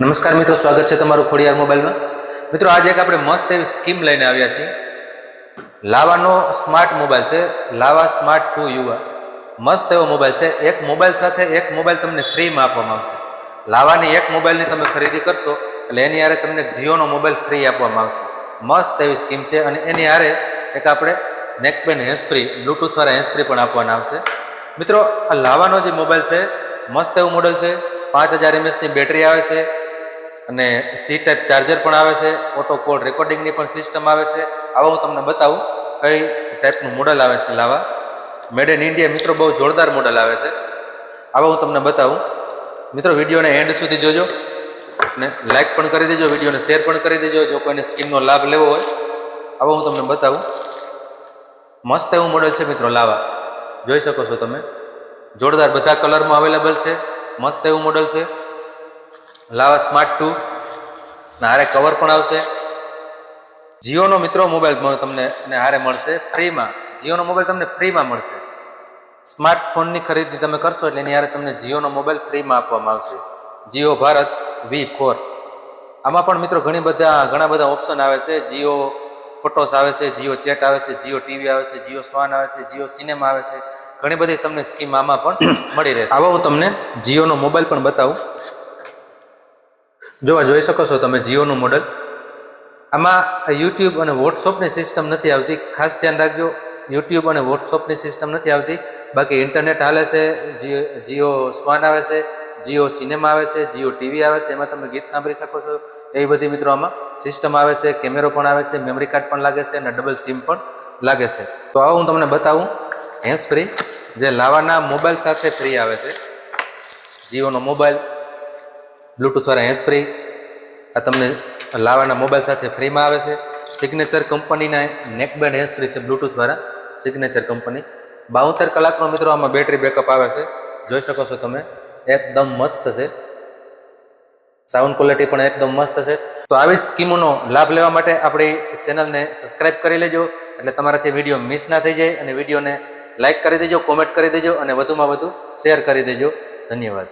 નમસ્કાર મિત્રો, સ્વાગત છે તમારું ખોડિયાર મોબાઈલમાં. મિત્રો, આજે એક આપણે મસ્ત એવી સ્કીમ લઈને આવ્યા છીએ. લાવાનો સ્માર્ટ મોબાઈલ છે, લાવા સ્માર્ટ ટુ યુવા. મસ્ત એવો મોબાઈલ છે, એક મોબાઈલ સાથે એક મોબાઈલ તમને ફ્રીમાં આપવામાં આવશે. લાવાની એક મોબાઈલની તમે ખરીદી કરશો, એટલે એની હારે તમને જીઓનો મોબાઈલ ફ્રી આપવામાં આવશે. મસ્ત એવી સ્કીમ છે, અને એની હારે એક આપણે નેકપેન હેન્સફ્રી બ્લૂટૂથવાળા હેન્સફ્રી પણ આપવાના આવશે. મિત્રો, આ લાવાનો જે મોબાઈલ છે, મસ્ત એવું મોડલ છે. પાંચ હજાર એમએસની બેટરી આવે છે અને સી ટાઈપ ચાર્જર પણ આવે છે ઓટો કોલ રેકોર્ડિંગની પણ સિસ્ટમ આવે છે. આવા હું તમને બતાવું, કઈ ટાઈપનું મોડલ આવે છે લાવા. મેડ ઇન ઇન્ડિયા મિત્રો બહુ જોરદાર મોડલ આવે છે. આવા હું તમને બતાવું. મિત્રો વિડીયોને એન્ડ સુધી જોજો અને લાઇક પણ કરી દેજો, વિડીયોને શેર પણ કરી દેજો, જો કોઈને સ્કીમનો લાભ લેવો હોય. આવા હું તમને બતાવું. મસ્ત એવું મોડલ છે મિત્રો લાવા. જોઈ શકો છો તમે. જોરદાર બધા કલરમાં અવેલેબલ છે. મસ્ત એવું મોડલ છે. લાવા સ્માર્ટ ટુ. હારે કવર પણ આવશે. જીઓનો મિત્રો મોબાઈલ તમને ને હારે મળશે ફ્રીમાં. જીઓનો મોબાઈલ તમને ફ્રીમાં મળશે. સ્માર્ટફોનની ખરીદી તમે કરશો એટલે એની હારે તમને જીઓનો મોબાઈલ ફ્રીમાં આપવામાં આવશે. જીઓ ભારત વી ફોર આમાં પણ મિત્રો ઘણી બધા ઘણા બધા ઓપ્શન આવે છે. જીઓ ફોટોસ આવે છે જીઓ ચેટ આવે છે જીઓ ટીવી આવે છે જીઓ સ્વાન આવે છે જીઓ સિનેમા આવે છે. ઘણી બધી તમને સ્કીમ આમાં પણ મળી રહેશે. આવો હું તમને જીઓનો મોબાઈલ પણ બતાવું. જોવા જોઈ શકો છો તમે જીઓનું મોડલ આમાં યુટ્યુબ અને વોટ્સઅપની સિસ્ટમ નથી આવતી. ખાસ ધ્યાન રાખજો યુટ્યુબ અને વોટ્સઅપની સિસ્ટમ નથી આવતી. બાકી ઇન્ટરનેટ હાલે છે, જીઓ જીઓ સ્વાન આવે છે, જીઓ સિનેમા આવે છે, જીઓ ટીવી આવે છે, એમાં તમે ગીત સાંભળી શકો છો. એવી બધી મિત્રો આમાં સિસ્ટમ આવે છે કેમેરો પણ આવે છે મેમરી કાર્ડ પણ લાગે છે અને ડબલ સિમ પણ લાગે છે. તો આવો હું તમને બતાવું. હેન્સ ફ્રી જે લાવાના મોબાઈલ સાથે ફ્રી આવે છે. જીઓનો મોબાઈલ બ્લૂટૂથ વાળા હેન્સ ફ્રી આ તમને લાવાના મોબાઈલ સાથે ફ્રીમાં આવે છે. સિગ્નેચર કંપનીના નેકબેન્ડ ફ્રી છે બ્લૂટૂથ વાળા સિગ્નેચર કંપની બાઉતેર કલાકનો મિત્રો આમાં બેટરી બેકઅપ આવે છે. જોઈ શકો છો તમે, એકદમ મસ્ત છે. સાઉન્ડ ક્વોલિટી પણ એકદમ મસ્ત છે. તો આવી સ્કીમોનો લાભ લેવા માટે આપણી ચેનલને સબસ્ક્રાઇબ કરી લેજો. એટલે તમારાથી વીડિયો મિસ ના થઈ જાય અને વિડીયોને લાઇક કરી દેજો કોમેન્ટ કરી દેજો અને વધુમાં વધુ શેર કરી દેજો. ધન્યવાદ.